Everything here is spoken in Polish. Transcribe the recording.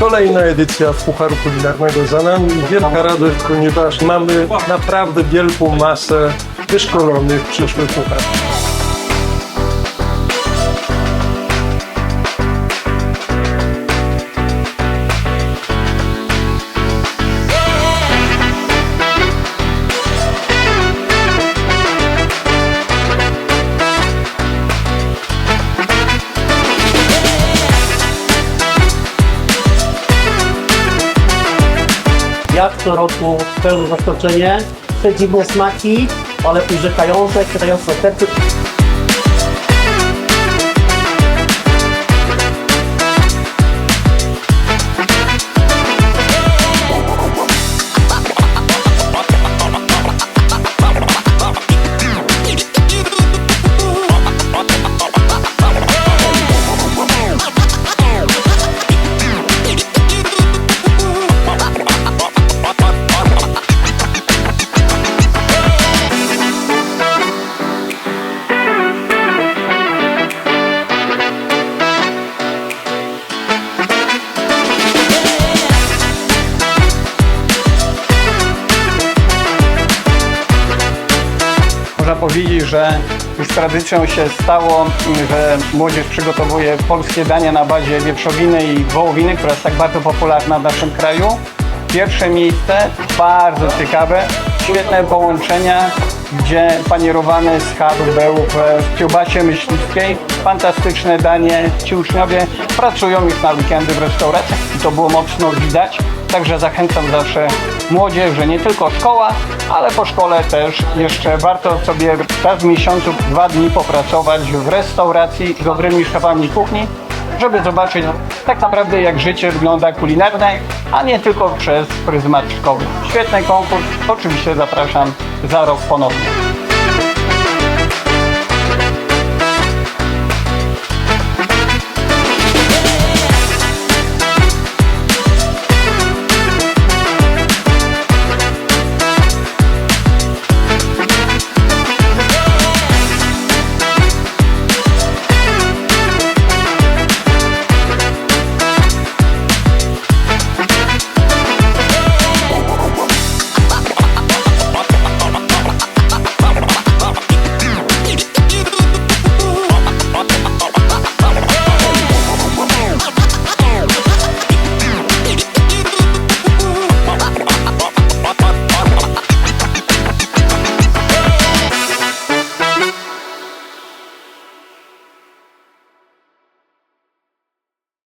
Kolejna edycja Pucharu Kulinarnego za nami. Wielka radość, ponieważ mamy naprawdę wielką masę wyszkolonych przyszłych kucharzy. Jak co roku pełne zaskoczenie, te dziwne smaki, ale urzekające, chwytające serce. Powiedzieć, że już tradycją się stało, że młodzież przygotowuje polskie dania na bazie wieprzowiny i wołowiny, która jest tak bardzo popularna w naszym kraju. Pierwsze miejsce, bardzo ciekawe, świetne połączenia, gdzie panierowany schab był w kiełbasie myśliwskiej. Fantastyczne danie. Ci uczniowie pracują już na weekendy w restauracjach i to było mocno widać. Także zachęcam zawsze młodzież, że nie tylko szkoła, ale po szkole też jeszcze warto sobie raz w miesiącu, dwa dni popracować w restauracji z dobrymi szefami kuchni, żeby zobaczyć tak naprawdę jak życie wygląda kulinarne, a nie tylko przez pryzmat szkoły. Świetny konkurs, oczywiście zapraszam za rok ponownie.